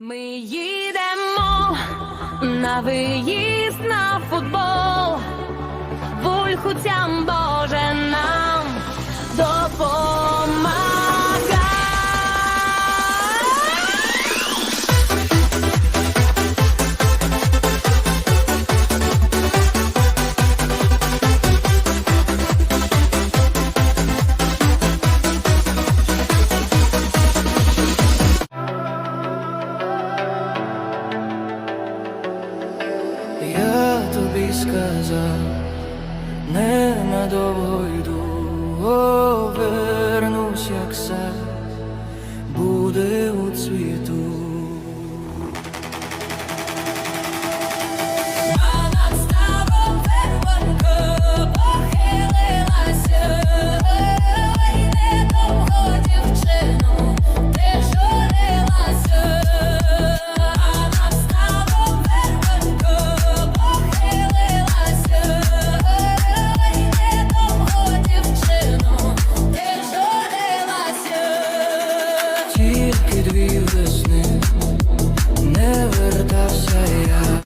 Ми їдемо на виїзд на футбол. Вульхуцям Боже сказав, ненадовго йду, О, вернусь, як сад буде у цвіту. дві весни не вертався я,